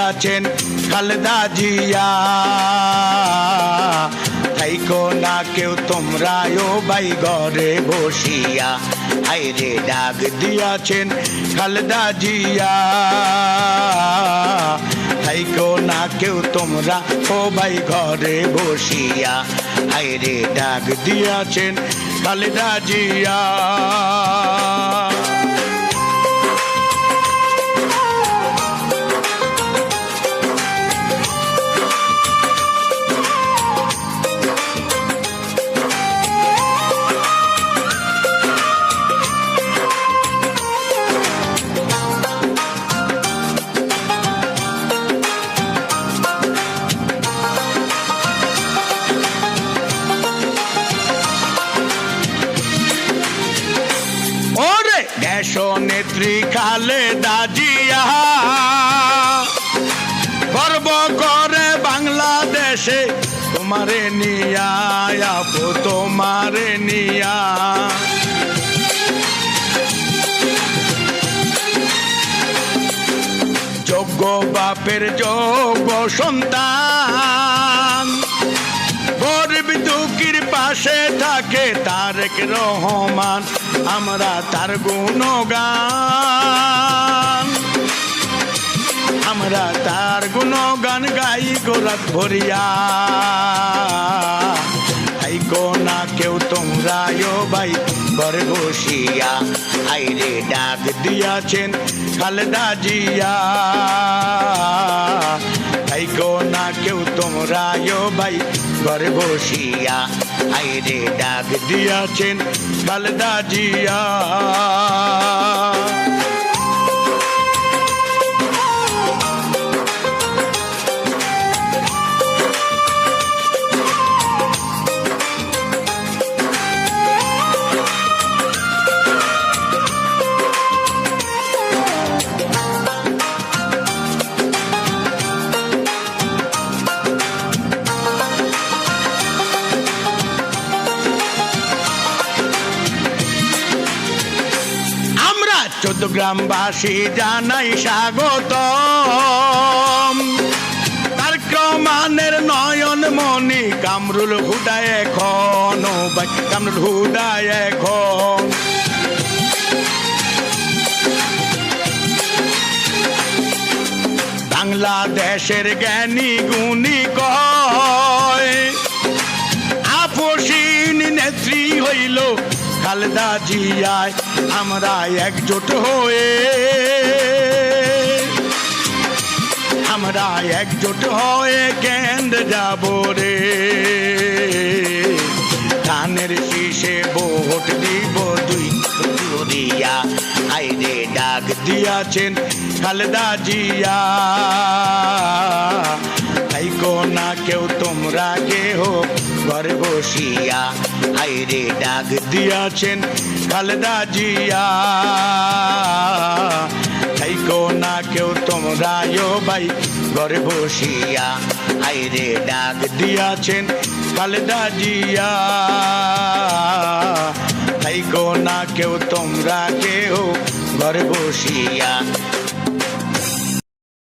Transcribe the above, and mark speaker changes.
Speaker 1: দিয়াছেন খালেদা জিয়া। থাইকো না কেউ তোমরা ও ভাই ঘরে বসিয়া। হাইরে ডাক দিয়াছেন খালেদা জিয়া। থাইকো না কেউ তোমরা ও ভাই ঘরে বসিয়া। হাইরে ডাক দিয়াছেন খালেদা জিয়া। দেশ নেত্রী খালে দাজিয়া। গর্ব করে বাংলাদেশে, তোমারে নিয়া আপু তোমারে নিয়া। যোগ্য বাপের যোগ্য সন্তান। গরিব দুঃখীর পাশে থাকে তারেক রহমান। আমরা তার গুণগান। আমরা তার গুণগান গাই গোরাত ভরিয়া। আইকো না কেউ তোমরা ও ভাই, ঘরে বসিয়া আইরে ডাক দিয়াছেন খালেদা জিয়া। আইকো না কেউ তোমরা ও ভাই। ঘরে বসিয়া আইরে ডাক দিয়াছেন বালদা জিয়া। গ্রামবাসী জানাই স্বাগত তার ক্রমানের নয়ন মনি কামরুল হুদায় এখন কামরুল হুদায় এখন। বাংলাদেশের জ্ঞানী গুণী কয়, আপসীন নেত্রী হইল খালেদা জিয়ায়, আমরা একজোট হয়ে। আমরা একজোট হয়ে কেন্দ্র যাব রে। ধানের শীষে ভোট দিব দুই দিয়া আইরে ডাক দিয়াছেন খালেদা জিয়া। আইকো না কেউ, তোমরা কেহ ঘরে বসিয়া আইরে ডাক দিয়াছেন খালেদা জিয়া। থাইকো না কেউ তোমরা ভাই, ঘরে বসিয়া আইরে ডাক দিয়াছেন খালেদা জিয়া। থাইকো না কেউ তোমরা কেউ, ঘরে বসিয়া